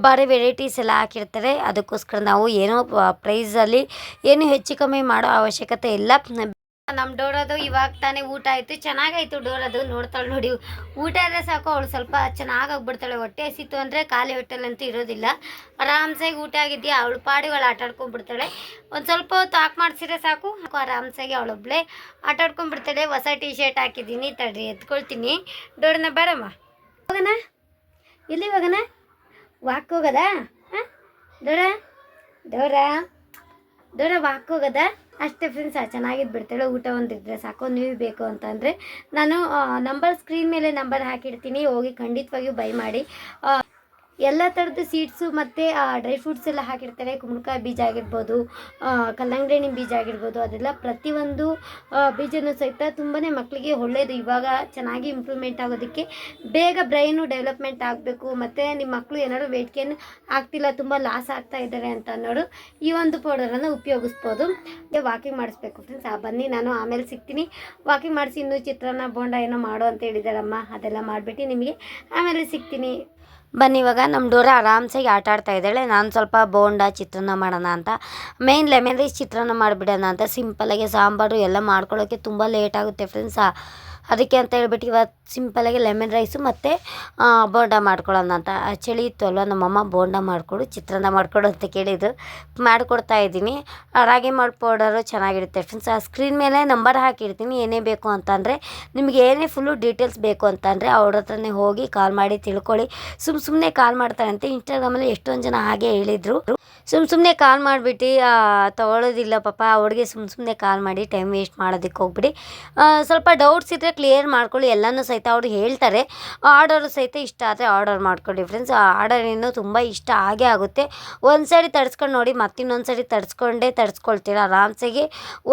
ಬಾರಿ ವೆರೈಟೀಸ್ ಎಲ್ಲ ಹಾಕಿರ್ತಾರೆ. ಅದಕ್ಕೋಸ್ಕರ ನಾವು ಏನೋ ಪ್ರೈಸಲ್ಲಿ ಏನು ಹೆಚ್ಚು ಕಮ್ಮಿ ಮಾಡೋ ಅವಶ್ಯಕತೆ ಇಲ್ಲ. ನಮ್ಮ ಡೋರದು ಇವಾಗ ತಾನೇ ಊಟ ಆಯಿತು. ಚೆನ್ನಾಗಾಯ್ತು ಡೋರದು. ನೋಡ್ತಾಳೆ ನೋಡಿ. ಊಟ ಆದರೆ ಸಾಕು. ಅವಳು ಸ್ವಲ್ಪ ಚೆನ್ನಾಗಿ ಆಗ್ಬಿಡ್ತಾಳೆ. ಹೊಟ್ಟೆ ಹಸಿತು ಅಂದರೆ ಖಾಲಿ ಹೊಟ್ಟೆಲಂತೂ ಇರೋದಿಲ್ಲ. ಆರಾಮ್ಸಾಗಿ ಊಟ ಆಗಿದ್ಯಾ? ಅವಳು ಪಾಡಿಗಳು ಆಟ ಆಡ್ಕೊಂಡ್ಬಿಡ್ತಾಳೆ. ಒಂದು ಸ್ವಲ್ಪ ಹೊತ್ತು ಹಾಕಿ ಮಾಡಿಸಿದ್ರೆ ಸಾಕು. ಆರಾಮ್ಸಾಗಿ ಅವಳೊಬ್ಳೆ ಆಟ ಆಡ್ಕೊಂಡ್ಬಿಡ್ತಾಳೆ. ಹೊಸ ಟೀ ಶರ್ಟ್ ಹಾಕಿದ್ದೀನಿ. ತಡ್ರಿ, ಎತ್ಕೊಳ್ತೀನಿ. ಡೋರನ್ನ ಬೇಡಮ್ಮ ಹೋಗೋಣ? ಇಲ್ಲಿ ಹೋಗೋಣ? ವಾಕ್ ಹೋಗೋದಾ? ಹಾಂ? ಡೋರ? ಡೋರ? ಡೋರ ವಾಕ್ ಹೋಗೋದಾ? ಅಷ್ಟೇ ಫ್ರೆಂಡ್ಸ್ ಚೆನ್ನಾಗಿದ್ದು ಬಿಡ್ತಾಳೆ, ಊಟ ಒಂದು ಇದ್ದರೆ ಸಾಕು, ನೀವು ಬೇಕು ಅಂತಂದರೆ, ನಾನು ನಂಬರ್ ಸ್ಕ್ರೀನ್ ಮೇಲೆ ನಂಬರ್ ಹಾಕಿಡ್ತೀನಿ, ಹೋಗಿ ಖಂಡಿತವಾಗಿಯೂ ಬೈ ಮಾಡಿ ಎಲ್ಲ ಥರದ ಸೀಡ್ಸು ಮತ್ತು ಡ್ರೈ ಫ್ರೂಟ್ಸ್ ಎಲ್ಲ ಹಾಕಿರ್ತಾರೆ. ಕುಂಬಳಕಾಯಿ ಬೀಜ ಆಗಿರ್ಬೋದು ಕಲ್ಲಂಗಡಿ ಹಣ್ಣಿನ ಬೀಜ ಆಗಿರ್ಬೋದು, ಅದೆಲ್ಲ ಪ್ರತಿಯೊಂದು ಬೀಜನೂ ಸಹಿತ ತುಂಬಾ ಮಕ್ಕಳಿಗೆ ಒಳ್ಳೆಯದು ಇವಾಗ ಚೆನ್ನಾಗಿ ಇಂಪ್ರೂವ್ಮೆಂಟ್ ಆಗೋದಕ್ಕೆ ಬೇಗ ಬ್ರೈನು ಡೆವಲಪ್ಮೆಂಟ್ ಆಗಬೇಕು. ಮತ್ತು ನಿಮ್ಮ ಮಕ್ಕಳು ಏನಾದ್ರು ವೆಯ್ಟ್ ಗೇನ್ ಆಗ್ತಿಲ್ಲ, ತುಂಬ ಲಾಸ್ ಆಗ್ತಾ ಇದ್ದಾರೆ ಅಂತ ಅನ್ನೋರು ಈ ಒಂದು ಪೌಡರನ್ನು ಉಪಯೋಗಿಸ್ಬೋದು. ವಾಕಿಂಗ್ ಮಾಡಿಸ್ಬೇಕು ಫ್ರೆಂಡ್ಸ್ ಆ, ಬನ್ನಿ, ನಾನು ಆಮೇಲೆ ಸಿಗ್ತೀನಿ. ವಾಕಿಂಗ್ ಮಾಡಿಸಿ ಇನ್ನೂ ಚಿತ್ರಾನ್ನ, ಬೋಂಡ ಏನೋ ಮಾಡು ಅಂತ ಹೇಳಿದಾರಮ್ಮ. ಅದೆಲ್ಲ ಮಾಡಿಬಿಟ್ಟು ನಿಮಗೆ ಆಮೇಲೆ ಸಿಗ್ತೀನಿ. ಬನ್ನಿ, ಇವಾಗ ನಮ್ಮ ಡೋರ ಆರಾಮ್ಸಾಗಿ ಆಟ ಆಡ್ತಾ ಇದ್ದಾಳೆ. ನಾನು ಸ್ವಲ್ಪ ಬೋಂಡ, ಚಿತ್ರಾನ್ನ ಮಾಡೋಣ ಅಂತ. ಮೇಯ್ನ್ ಲೆಮನ್ ರೈಸ್ ಚಿತ್ರಾನ್ನ ಮಾಡಿಬಿಡೋಣ ಅಂತ. ಸಿಂಪಲಾಗಿ ಸಾಂಬಾರು ಎಲ್ಲ ಮಾಡ್ಕೊಳ್ಳೋಕ್ಕೆ ತುಂಬ ಲೇಟ್ ಆಗುತ್ತೆ ಫ್ರೆಂಡ್ಸ್ ಅದಕ್ಕೆ ಅಂತ ಹೇಳ್ಬಿಟ್ಟು ಇವತ್ತು ಸಿಂಪಲಾಗಿ ಲೆಮನ್ ರೈಸು ಮತ್ತು ಬೋಂಡ ಮಾಡ್ಕೊಳ್ಳೋಣ ಅಂತ. ಚಳಿ ಇತ್ತು ಅಲ್ವ, ನಮ್ಮಮ್ಮ ಬೋಂಡ ಮಾಡಿಕೊಡು, ಚಿತ್ರಾನ್ನ ಮಾಡಿಕೊಡು ಅಂತ ಕೇಳಿದ್ರು ಮಾಡಿಕೊಡ್ತಾ ಇದ್ದೀನಿ. ರಾಗಿ ಮಾಲ್ಟ್ ಪೌಡರು ಚೆನ್ನಾಗಿರುತ್ತೆ ಫ್ರೆಂಡ್ಸ್ ಆ ಸ್ಕ್ರೀನ್ ಮೇಲೆ ನಂಬರ್ ಹಾಕಿರ್ತೀನಿ, ಏನೇ ಬೇಕು ಅಂತಂದರೆ ನಿಮಗೆ ಏನೇ ಫುಲ್ಲು ಡೀಟೇಲ್ಸ್ ಬೇಕು ಅಂತಂದರೆ ಅವ್ರ ಹತ್ರನೇ ಹೋಗಿ ಕಾಲ್ ಮಾಡಿ ತಿಳ್ಕೊಳ್ಳಿ. ಸುಮ್ಮ ಸುಮ್ಮನೆ ಕಾಲ್ ಮಾಡ್ತಾರಂತೆ ಇನ್ಸ್ಟಾಗ್ರಾಮಲ್ಲಿ ಎಷ್ಟೊಂದು ಜನ ಹಾಗೆ ಹೇಳಿದರು. ಸುಮ್ಮ ಸುಮ್ಮನೆ ಕಾಲ್ ಮಾಡಿಬಿಟ್ಟು ತೊಗೊಳೋದಿಲ್ಲ ಪಾಪ, ಅವ್ರಿಗೆ ಸುಮ್ಮ ಸುಮ್ಮನೆ ಕಾಲ್ ಮಾಡಿ ಟೈಮ್ ವೇಸ್ಟ್ ಮಾಡೋದಕ್ಕೆ ಹೋಗ್ಬಿಡಿ. ಸ್ವಲ್ಪ ಡೌಟ್ಸ್ ಇದ್ದರೆ ಕ್ಲಿಯರ್ ಮಾಡ್ಕೊಳ್ಳಿ ಎಲ್ಲನೂ ಸಹಿತ ಅವ್ರು ಹೇಳ್ತಾರೆ. ಆರ್ಡರ್ ಸಹಿತ ಇಷ್ಟ ಆದರೆ ಆರ್ಡರ್ ಮಾಡ್ಕೊಳ್ಳಿ ಫ್ರೆಂಡ್ಸ್ ಆರ್ಡರ್ ಇನ್ನೂ ತುಂಬ ಇಷ್ಟ ಆಗೇ ಆಗುತ್ತೆ. ಒಂದು ಸರಿ ತಡ್ಸ್ಕೊಂಡು ನೋಡಿ ಮತ್ತಿನ್ನೊಂದು ಸರಿ ತಡ್ಸ್ಕೊಂಡೇ ತಡ್ಸ್ಕೊಳ್ತೀರ? ಆರಾಮ್ಸೆಗೆ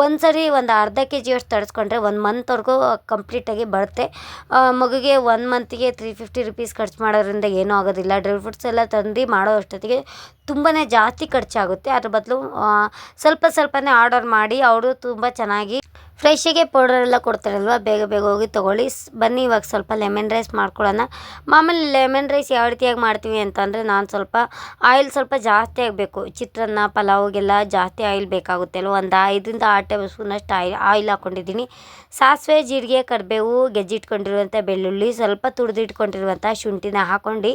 ಒಂದು ಸರಿ ಒಂದು ಅರ್ಧ ಕೆ ಜಿಯಷ್ಟು ತರಿಸ್ಕೊಂಡ್ರೆ ಒಂದು ಮಂತ್ವರೆಗೂ ಕಂಪ್ಲೀಟಾಗಿ ಬರುತ್ತೆ. ಆ, ಮಗುಗೆ ಒನ್ ಮಂತಿಗೆ ತ್ರೀ ಫಿಫ್ಟಿ ರುಪೀಸ್ ಖರ್ಚು ಮಾಡೋದ್ರಿಂದ ಏನೂ ಆಗೋದಿಲ್ಲ. ಡ್ರೈ ಫ್ರೂಟ್ಸ್ ಎಲ್ಲ ತಂದು ಮಾಡೋ ಅಷ್ಟೊತ್ತಿಗೆ ತುಂಬಾ ಜಾಸ್ತಿ ಖರ್ಚಾಗುತ್ತೆ. ಅದ್ರ ಬದಲು ಸ್ವಲ್ಪ ಸ್ವಲ್ಪನೇ ಆರ್ಡರ್ ಮಾಡಿ ಅವರು ತುಂಬ ಚೆನ್ನಾಗಿ ಫ್ರೆಶ್ಶಿಗೆ ಪೌಡರ್ ಎಲ್ಲ ಕೊಡ್ತಾರಲ್ವ, ಬೇಗ ಬೇಗ ಹೋಗಿ ತೊಗೊಳ್ಳಿ. ಬನ್ನಿ ಇವಾಗ ಸ್ವಲ್ಪ ಲೆಮನ್ ರೈಸ್ ಮಾಡ್ಕೊಳ್ಳೋಣ. ಮಾಮೂಲಿ ಲೆಮನ್ ರೈಸ್ ಯಾವ ರೀತಿಯಾಗಿ ಮಾಡ್ತೀವಿ ಅಂತಂದರೆ ನಾನು ಸ್ವಲ್ಪ ಆಯಿಲ್ ಸ್ವಲ್ಪ ಜಾಸ್ತಿ ಆಗಬೇಕು. ಚಿತ್ರಾನ್ನ, ಪಲಾವ್ಗೆಲ್ಲ ಜಾಸ್ತಿ ಆಯಿಲ್ ಬೇಕಾಗುತ್ತೆ ಅಲ್ವ? ಒಂದು ಐದರಿಂದ ಆರು ಟೇಬಲ್ ಸ್ಪೂನಷ್ಟು ಆಯಿಲ್ ಆಯಿಲ್ ಹಾಕ್ಕೊಂಡಿದ್ದೀನಿ ಸಾಸಿವೆ, ಜೀರಿಗೆ, ಕರಿಬೇವು ಗೆಜ್ಜಿಟ್ಕೊಂಡಿರುವಂಥ ಬೆಳ್ಳುಳ್ಳಿ, ಸ್ವಲ್ಪ ತುರಿದಿಟ್ಕೊಂಡಿರುವಂಥ ಶುಂಠಿನ ಹಾಕ್ಕೊಂಡು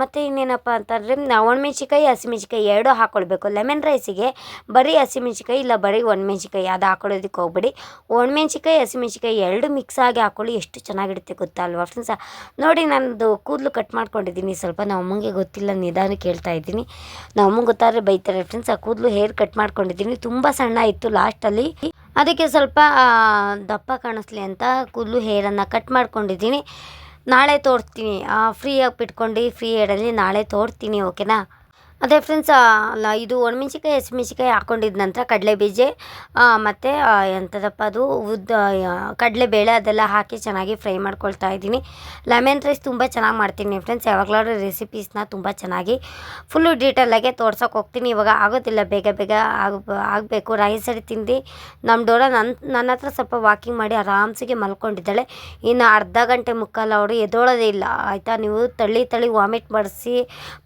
ಮತ್ತು ಇನ್ನೇನಪ್ಪ ಅಂತಂದರೆ ಒಣಮೆಣ್ಸಿಕಾಯಿ ಹಸಿಮೆಣ್ಸಿಕಾಯಿ ಎರಡೂ ಹಾಕ್ಕೊಳ್ಬೇಕು ಲೆಮನ್ ರೈಸಿಗೆ ಬರೀ ಹಸಿಮೆಣ್ಸಿಕಾಯಿ ಇಲ್ಲ ಬರೀ ಒಣಮೆಣ್ಸಿಕಾಯಿ ಅದು ಹಾಕೊಳ್ಳೋದಕ್ಕೆ ಹೋಗ್ಬೇಡಿ ಒಣಮೆಣ್ಸಿಕಾಯಿ ಹಸಿಮೆಣ್ಸಿಕಾಯಿ ಎರಡು ಮಿಕ್ಸ್ ಆಗಿ ಹಾಕೊಳ್ಳಿ, ಎಷ್ಟು ಚೆನ್ನಾಗಿರುತ್ತೆ ಗೊತ್ತಾ ಅಲ್ವಾ ಫ್ರೆಂಡ್ಸ್ ನೋಡಿ ನನ್ನದು ಕೂದಲು ಕಟ್ ಮಾಡ್ಕೊಂಡಿದ್ದೀನಿ. ಸ್ವಲ್ಪ ನಮ್ಮ ಅಮ್ಮಂಗೆ ಗೊತ್ತಿಲ್ಲ ನಿಧಾನಕ್ಕೆ ಹೇಳ್ತಾ ಇದ್ದೀನಿ. ನಮ್ಮ ಅಮ್ಮಂಗೆ ಗೊತ್ತಾದ್ರೆ ಬೈತಾರೆ ಫ್ರೆಂಡ್ಸ್ ಆ ಕೂದಲು ಹೇರ್ ಕಟ್ ಮಾಡ್ಕೊಂಡಿದ್ದೀನಿ. ತುಂಬ ಸಣ್ಣ ಇತ್ತು ಲಾಸ್ಟಲ್ಲಿ ಅದಕ್ಕೆ ಸ್ವಲ್ಪ ದಪ್ಪ ಕಾಣಿಸ್ಲಿ ಅಂತ ಕೂದಲು ಹೇರನ್ನು ಕಟ್ ಮಾಡ್ಕೊಂಡಿದ್ದೀನಿ. ನಾಳೆ ತೋರಿಸ್ತೀನಿ. ಫ್ರೀಯಾಗಿ ಬಿಟ್ಕೊಂಡು ಫ್ರೀ ಹೇರಲ್ಲಿ ನಾಳೆ ತೋರಿಸ್ತೀನಿ ಓಕೆನಾ ಅದೇ ಫ್ರೆಂಡ್ಸ್ ಅಲ್ಲ ಇದು ಒಣಮೆಣ್ಸಿಕಾಯಿ ಹಸಿಮೆಣ್ಸಿಕಾಯಿ ಹಾಕೊಂಡಿದ ನಂತರ ಕಡಲೆ ಬೀಜ ಮತ್ತು ಎಂಥದಪ್ಪ ಅದು, ಉದ್ದ ಕಡಲೆಬೇಳೆ ಅದೆಲ್ಲ ಹಾಕಿ ಚೆನ್ನಾಗಿ ಫ್ರೈ ಮಾಡ್ಕೊಳ್ತಾ ಇದ್ದೀನಿ. ಲೆಮನ್ ರೈಸ್ ತುಂಬ ಚೆನ್ನಾಗಿ ಮಾಡ್ತೀನಿ ಫ್ರೆಂಡ್ಸ್ ಯಾವಾಗಲಾದ್ರೂ ರೆಸಿಪೀಸ್ನ ತುಂಬ ಚೆನ್ನಾಗಿ ಫುಲ್ಲು ಡೀಟೇಲಾಗೆ ತೋರ್ಸೋಕೆ ಹೋಗ್ತೀನಿ. ಇವಾಗ ಆಗೋದಿಲ್ಲ, ಬೇಗ ಬೇಗ ಆಗ, ಆಗಬೇಕು. ರೈಸ್ ಸರಿ ತಿಂದು ನಮ್ಮ ಡೋರ ನನ್ನ ನನ್ನ ಹತ್ರ ಸ್ವಲ್ಪ ವಾಕಿಂಗ್ ಮಾಡಿ ಆರಾಮ್ಸಿಗೆ ಮಲ್ಕೊಂಡಿದ್ದಾಳೆ. ಇನ್ನು ಅರ್ಧ ಗಂಟೆ ಮುಕ್ಕಾಲು ಅವರು ಎದೋಳೋದೇ ಇಲ್ಲ, ಆಯಿತಾ? ನೀವು ತಳ್ಳಿ ತಳ್ಳಿ ವಾಮಿಟ್ ಮಾಡಿಸಿ,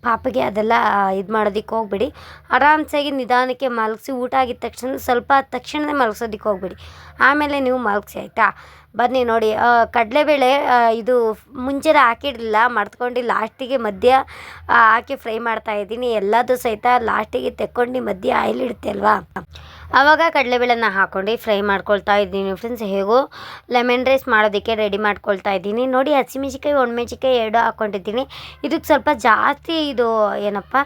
ಪಾಪಗೆ ಅದೆಲ್ಲ ಇದು ಮಾಡೋದಕ್ಕೆ ಹೋಗ್ಬೇಡಿ. ಆರಾಮ್ಸಾಗಿ ನಿಧಾನಕ್ಕೆ ಮಲಗಿಸಿ ಊಟ ಆಗಿದ ತಕ್ಷಣ ಸ್ವಲ್ಪ ತಕ್ಷಣವೇ ಮಲಗ್ಸೋದಕ್ಕೆ ಹೋಗ್ಬೇಡಿ. ಆಮೇಲೆ ನೀವು ಮಲಗಿಸಿ, ಆಯಿತಾ? ಬನ್ನಿ ನೋಡಿ ಕಡಲೆಬೇಳೆ ಇದು ಮುಂಚೆನೇ ಹಾಕಿರಲಿಲ್ಲ ಮರ್ತ್ಕೊಂಡು ಲಾಸ್ಟಿಗೆ ಮಧ್ಯ ಹಾಕಿ ಫ್ರೈ ಮಾಡ್ತಾ ಇದ್ದೀನಿ. ಎಲ್ಲದೂ ಸಹಿತ ಲಾಸ್ಟಿಗೆ ತೆಕ್ಕೊಂಡು ಮಧ್ಯ ಆಯಿಲ್ ಇಡುತ್ತೆ ಅಲ್ವಾ ಆವಾಗ ಕಡಲೆಬೇಳೆನ ಹಾಕ್ಕೊಂಡು ಫ್ರೈ ಮಾಡ್ಕೊಳ್ತಾ ಇದ್ದೀನಿ ಫ್ರೆಂಡ್ಸ್ ಹೇಗೋ ಲೆಮನ್ ರೈಸ್ ಮಾಡೋದಕ್ಕೆ ರೆಡಿ ಮಾಡ್ಕೊಳ್ತಾ ಇದ್ದೀನಿ. ನೋಡಿ ಹಸಿಮೆಣ್ಸಿಕಾಯಿ ಒಣಮೆಣ್ಸಿಕಾಯಿ ಎರಡು ಹಾಕ್ಕೊಂಡಿದ್ದೀನಿ ಇದಕ್ಕೆ ಸ್ವಲ್ಪ ಜಾಸ್ತಿ ಇದು ಏನಪ್ಪ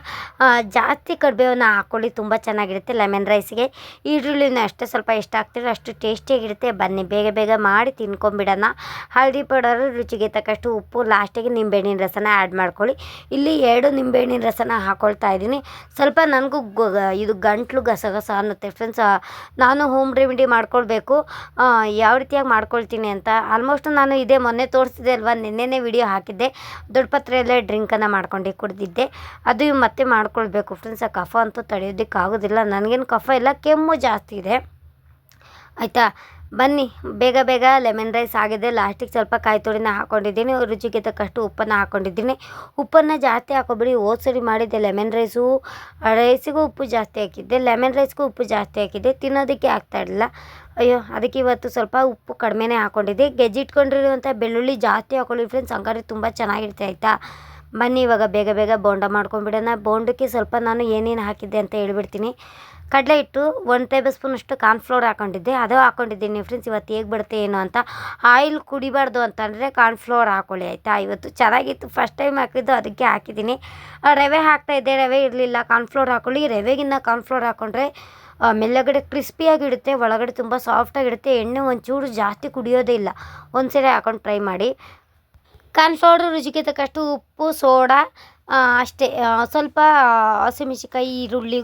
ಜಾಸ್ತಿ ಕರಿಬೇವನ್ನ ಹಾಕ್ಕೊಳ್ಳಿ ತುಂಬ ಚೆನ್ನಾಗಿರುತ್ತೆ ಲೆಮನ್ ರೈಸ್ಗೆ ಈರುಳ್ಳಿನ ಅಷ್ಟೇ ಸ್ವಲ್ಪ ಎಷ್ಟು ಹಾಕ್ತೀರೋ ಅಷ್ಟು ಟೇಸ್ಟಿಯಾಗಿರುತ್ತೆ ಬನ್ನಿ, ಬೇಗ ಬೇಗ ಮಾಡಿ ತಿನ್ಕೊಂಬಿಡೋಣ. ಹಳದಿ ಪೌಡರು ರುಚಿಗೆ ತಕ್ಕಷ್ಟು ಉಪ್ಪು ಲಾಸ್ಟಿಗೆ ನಿಂಬೆಹಣ್ಣಿನ ರಸನ ಆ್ಯಡ್ ಮಾಡ್ಕೊಳ್ಳಿ. ಇಲ್ಲಿ ಎರಡು ನಿಂಬೆಹಣ್ಣಿನ ರಸನ ಹಾಕ್ಕೊಳ್ತಾ ಇದ್ದೀನಿ. ಸ್ವಲ್ಪ ನನಗೂ ಇದು ಗಂಟ್ಲು ಗಸಗಸ ಅನ್ನುತ್ತೆ ಫ್ರೆಂಡ್ಸ್ ನಾನು ಹೋಮ್ ರೆಮಿಡಿ ಮಾಡ್ಕೊಳ್ಬೇಕು. ಯಾವ ರೀತಿಯಾಗಿ ಮಾಡ್ಕೊಳ್ತೀನಿ ಅಂತ. ಆಲ್ಮೋಸ್ಟ್ ನಾನು ಇದೇ ಮೊನ್ನೆ ತೋರಿಸಿದೆ ಅಲ್ವಾ, ನಿನ್ನೆನೇ ವಿಡಿಯೋ ಹಾಕಿದ್ದೆ. ದೊಡ್ಡ ಪತ್ರೆಯಲ್ಲೇ ಡ್ರಿಂಕನ್ನು ಮಾಡ್ಕೊಂಡು, ಕುಡಿದಿದ್ದೆ. ಅದು ಮತ್ತೆ ಮಾಡ್ಕೊಳ್ಬೇಕು. ಫ್ರೆಂಡ್ಸ್ ಆ ಕಫ ಅಂತೂ ತಡೆಯೋದಕ್ಕೆ ಆಗೋದಿಲ್ಲ ನನಗೇನು ಕಫ ಇಲ್ಲ, ಕೆಮ್ಮು ಜಾಸ್ತಿ ಇದೆ. ಆಯಿತಾ? ಬನ್ನಿ, ಬೇಗ ಬೇಗ ಲೆಮನ್ ರೈಸ್ ಆಗಿದೆ. ಲಾಸ್ಟಿಗೆ ಸ್ವಲ್ಪ ಕಾಯಿ ತುರಿನ ಹಾಕ್ಕೊಂಡಿದ್ದೀನಿ ರುಚಿಗೆ ತಕ್ಕಷ್ಟು ಉಪ್ಪನ್ನು ಹಾಕ್ಕೊಂಡಿದ್ದೀನಿ ಉಪ್ಪನ್ನು ಜಾಸ್ತಿ ಹಾಕೋಬಿಡಿ. ಹೋದ ಸರಿ ಮಾಡಿದ್ದೆ ಲೆಮನ್ ರೈಸು. ರೈಸಿಗೂ ಉಪ್ಪು ಜಾಸ್ತಿ ಹಾಕಿದ್ದೆ. ಲೆಮನ್ ರೈಸ್ಗೂ ಉಪ್ಪು ಜಾಸ್ತಿ ಹಾಕಿದ್ದೆ. ತಿನ್ನೋದಕ್ಕೆ ಆಗ್ತಾ ಇರಲಿಲ್ಲ. ಅಯ್ಯೋ, ಅದಕ್ಕೆ ಇವತ್ತು ಸ್ವಲ್ಪ ಉಪ್ಪು ಕಡಿಮೆನೇ ಹಾಕ್ಕೊಂಡಿದ್ದೆ ಗೆಜ್ಜಿಟ್ಕೊಂಡಿರುವಂಥ ಬೆಳ್ಳುಳ್ಳಿ ಜಾಸ್ತಿ ಹಾಕೊಳ್ಳಿ ಫ್ರೆಂಡ್ಸ್ ಹಂಗಾರೆ ತುಂಬ ಚೆನ್ನಾಗಿರುತ್ತೆ, ಆಯಿತಾ? ಬನ್ನಿ, ಇವಾಗ ಬೇಗ ಬೇಗ ಬೋಂಡ ಮಾಡ್ಕೊಂಬಿಡೋಣ ಬೋಂಡಕ್ಕೆ ಸ್ವಲ್ಪ ನಾನು ಏನೇನು ಹಾಕಿದ್ದೆ ಅಂತ ಹೇಳ್ಬಿಡ್ತೀನಿ. ಕಡಲೆ ಹಿಟ್ಟು ಒಂದು ಟೇಬಲ್ ಸ್ಪೂನಷ್ಟು ಕಾರ್ನ್ಫ್ಲೋರ್ ಹಾಕೊಂಡಿದ್ದೆ. ಅದು ಹಾಕೊಂಡಿದ್ದೀನಿ. ಫ್ರೆಂಡ್ಸ್ ಇವತ್ತು ಹೇಗೆ ಬರುತ್ತೆ ಏನು ಅಂತ. ಆಯಿಲ್ ಕುಡಿಬಾರ್ದು ಅಂತಂದರೆ ಕಾರ್ನ್ಫ್ಲೋರ್ ಹಾಕೊಳ್ಳಿ, ಆಯಿತಾ? ಇವತ್ತು ಚೆನ್ನಾಗಿತ್ತು. ಫಸ್ಟ್ ಟೈಮ್ ಹಾಕಿದ್ದು ಅದಕ್ಕೆ ಹಾಕಿದ್ದೀನಿ. ರವೆ ಹಾಕ್ತಾಯಿದ್ದೆ ರವೆ ಇರಲಿಲ್ಲ. ಕಾರ್ನ್ಫ್ಲೋರ್ ಹಾಕೊಳ್ಳಿ. ರವೆಗಿನ್ನ ಕಾರ್ನ್ಫ್ಲೋರ್ ಹಾಕೊಂಡ್ರೆ ಮೆಲ್ಲಗಡೆ ಕ್ರಿಸ್ಪಿಯಾಗಿಡುತ್ತೆ ಒಳಗಡೆ ತುಂಬ ಸಾಫ್ಟಾಗಿಡುತ್ತೆ ಎಣ್ಣೆ ಒಂಚೂರು ಜಾಸ್ತಿ ಕುಡಿಯೋದೇ ಇಲ್ಲ. ಒಂದು ಸರಿ ಹಾಕೊಂಡು ಟ್ರೈ ಮಾಡಿ. ಕಾರ್ನ್ಫ್ಲೋರು ರುಚಿಗೆ ತಕ್ಕಷ್ಟು ಉಪ್ಪು, ಸೋಡಾ ಅಷ್ಟೇ ಸ್ವಲ್ಪ ಹಸಿಮೆಣ್ಸಿನ್ಕಾಯಿ, ಈರುಳ್ಳಿ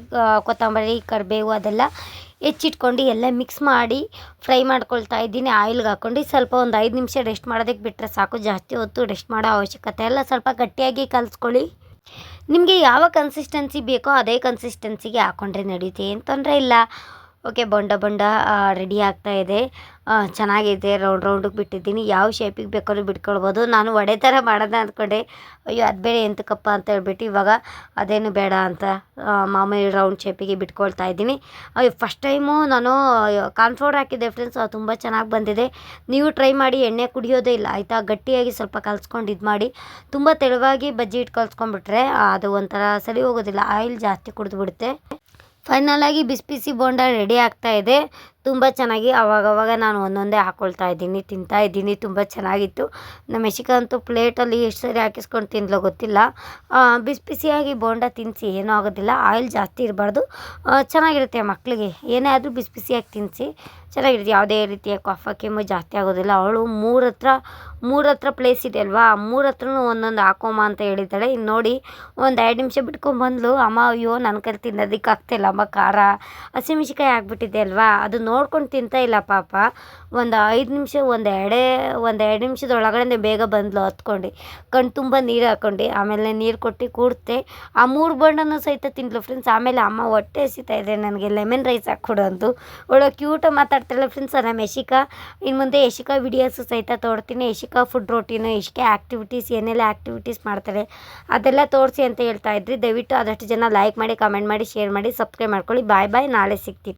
ಕೊತ್ತಂಬರಿ, ಕರಿಬೇವು ಅದೆಲ್ಲ ಹೆಚ್ಚಿಟ್ಕೊಂಡು ಎಲ್ಲ ಮಿಕ್ಸ್ ಮಾಡಿ ಫ್ರೈ ಮಾಡ್ಕೊಳ್ತಾ ಇದ್ದೀನಿ. ಆಯಿಲ್ಗೆ ಹಾಕ್ಕೊಂಡು ಸ್ವಲ್ಪ ಒಂದು ಐದು ನಿಮಿಷ ರೆಸ್ಟ್ ಮಾಡೋದಕ್ಕೆ ಬಿಟ್ಟರೆ ಸಾಕು. ಜಾಸ್ತಿ ಹೊತ್ತು ರೆಸ್ಟ್ ಮಾಡೋ ಅವಶ್ಯಕತೆ ಇಲ್ಲ. ಸ್ವಲ್ಪ ಗಟ್ಟಿಯಾಗಿ ಕಲಿಸ್ಕೊಳ್ಳಿ. ನಿಮಗೆ ಯಾವ ಕನ್ಸಿಸ್ಟೆನ್ಸಿ ಬೇಕೋ ಅದೇ ಕನ್ಸಿಸ್ಟೆನ್ಸಿಗೆ ಹಾಕ್ಕೊಂಡ್ರೆ ನಡೆಯುತ್ತೆ ಏನು ತೊಂದರೆ ಇಲ್ಲ. ಓಕೆ, ಬೊಂಡ ಬೊಂಡ ರೆಡಿ ಆಗ್ತಾ ಇದೆ. ಚೆನ್ನಾಗಿದೆ ರೌಂಡ್ ರೌಂಡಿಗೆ ಬಿಟ್ಟಿದ್ದೀನಿ. ಯಾವ ಶೇಪಿಗೆ ಬೇಕಾದ್ರೂ ಬಿಟ್ಕೊಳ್ಬೋದು. ನಾನು ವಡೆ ಥರ ಮಾಡೋದ ಅಂದ್ಕೊಂಡೆ ಅಯ್ಯೋ, ಅದು ಬೇರೆ ಎಂತಕ್ಕಪ್ಪ ಅಂತ ಹೇಳ್ಬಿಟ್ಟು ಇವಾಗ ಅದೇನು ಬೇಡ ಅಂತ ಮಾಮೂಲಿ ರೌಂಡ್ ಶೇಪಿಗೆ ಬಿಟ್ಕೊಳ್ತಾ ಇದ್ದೀನಿ. ಫಸ್ಟ್ ಟೈಮು ನಾನು ಕಾರ್ನ್ಫ್ಲೋರ್ ಹಾಕಿದ್ದೆ ಫ್ರೆಂಡ್ಸ್ ಅದು ತುಂಬ ಚೆನ್ನಾಗಿ ಬಂದಿದೆ. ನೀವು ಟ್ರೈ ಮಾಡಿ, ಎಣ್ಣೆ ಕುಡಿಯೋದೇ ಇಲ್ಲ. ಆಯಿತಾ? ಗಟ್ಟಿಯಾಗಿ ಸ್ವಲ್ಪ ಕಲ್ಸ್ಕೊಂಡು ಇದು ಮಾಡಿ. ತುಂಬ ತೆಳುವಾಗಿ ಬಜ್ಜಿ ಹಿಟ್ಟು ಅದು ಒಂಥರ ಸರಿ ಹೋಗೋದಿಲ್ಲ. ಆಯಿಲ್ ಜಾಸ್ತಿ ಕುಡಿದು ಬಿಡುತ್ತೆ ಆಗಿ ಬಿಸಿ ಬಿಸಿ ಬೋಂಡ ರೆಡಿ ಆಗ್ತಾ ಇದೆ. ತುಂಬ ಚೆನ್ನಾಗಿ ಅವಾಗವಾಗ ನಾನು ಒಂದೊಂದೇ ಹಾಕ್ಕೊಳ್ತಾ ಇದ್ದೀನಿ, ತಿಂತಾ ಇದ್ದೀನಿ, ತುಂಬ ಚೆನ್ನಾಗಿತ್ತು. ನಮ್ಮ ಯಶಿಕಾ ಪ್ಲೇಟಲ್ಲಿ ಎಷ್ಟು ಸರಿ ಹಾಕಿಸ್ಕೊಂಡು ತಿಂದ್ಲೋ ಗೊತ್ತಿಲ್ಲ. ಬಿಸಿ ಬಿಸಿಯಾಗಿ ಬೋಂಡ ತಿನ್ನಿಸಿ ಏನೂ ಆಗೋದಿಲ್ಲ. ಆಯಿಲ್ ಜಾಸ್ತಿ ಇರಬಾರ್ದು. ಚೆನ್ನಾಗಿರುತ್ತೆ ಮಕ್ಕಳಿಗೆ ಏನೇ ಆದರೂ ಬಿಸಿ ಬಿಸಿಯಾಗಿ ತಿನ್ನಿಸಿ ಚೆನ್ನಾಗಿರುತ್ತೆ. ಯಾವುದೇ ರೀತಿಯ ಕಫ, ಕೆಮ್ಮು ಜಾಸ್ತಿ ಆಗೋದಿಲ್ಲ. ಅವಳು ಮೂರ ಹತ್ರ ಮೂರ ಹತ್ರ ಪ್ಲೇಸ್ ಇದೆ ಅಲ್ವಾ? ಮೂರ ಹತ್ರನೂ ಒಂದೊಂದು ಹಾಕೋಮ್ಮ ಅಂತ ಹೇಳಿದ್ದಾಳೆ. ಇನ್ನು ನೋಡಿ, ಒಂದು ಎರಡು ನಿಮಿಷ ಬಿಟ್ಕೊಂಡ್ಬಂದ್ಲು ಅಮ್ಮ, ಅಯ್ಯೋ ನನ್ನ ಕೈಲಿ ತಿನ್ನೋದಕ್ಕೆ ಆಗ್ತಿಲ್ಲ ಅಮ್ಮ, ಖಾರ. ಹಸಿಮೆಣ್ಸಿಕಾಯಿ ಆಗಿಬಿಟ್ಟಿದೆ ಅಲ್ವಾ? ಅದು ನೋಡ್ಕೊಂಡು ತಿಂತಾ ಇಲ್ಲ ಪಾಪ. ಒಂದು ಐದು ನಿಮಿಷ, ಒಂದು ಎರಡೇ, ಒಂದು ಎರಡು ನಿಮಿಷದ ಒಳಗಡೆ ಬೇಗ ಬಂದ್ಲು ಹತ್ಕೊಂಡು. ಕಣ್ಣು ತುಂಬ ನೀರು ಹಾಕ್ಕೊಂಡು ಆಮೇಲೆ ನೀರು ಕೊಟ್ಟು ಕೂಡ್ತೆ. ಆ ಮೂರು ಬಣ್ಣನೂ ಸಹಿತ ತಿಂದ್ಲು ಫ್ರೆಂಡ್ಸ್ ಆಮೇಲೆ ಅಮ್ಮ ಹೊಟ್ಟೆ ಹಸಿತಾ ಇದೆ ನನಗೆ ಲೆಮನ್ ರೈಸ್ ಹಾಕ್ಕೊಡು ಅಂತು ಒಳ್ಳೆ ಕ್ಯೂಟ ಮಾತಾಡ್ತಾಳೆ ಫ್ರೆಂಡ್ಸ್ ನಮ್ಮ ಯಶಿಕಾ. ಇನ್ನು ಮುಂದೆ ಯಶಿಕಾ ವಿಡಿಯೋಸು ಸಹಿತ ತೋಡ್ತೀನಿ Yashika food routine Yashika activities ಏನೆಲ್ಲ ಆ್ಯಕ್ಟಿವಿಟೀಸ್ ಮಾಡ್ತಾರೆ ಅದೆಲ್ಲ ತೋರಿಸಿ ಅಂತ ಹೇಳ್ತಾ ಇದ್ರಿ. ದಯವಿಟ್ಟು ಆದಷ್ಟು ಜನ ಲೈಕ್ ಮಾಡಿ ಕಮೆಂಟ್ ಮಾಡಿ ಶೇರ್ ಮಾಡಿ ಸಬ್ಸ್ಕ್ರೈಬ್ ಮಾಡ್ಕೊಳ್ಳಿ. ಬಾಯ್ ಬಾಯ್ ನಾಳೆ ಸಿಗ್ತೀನಿ.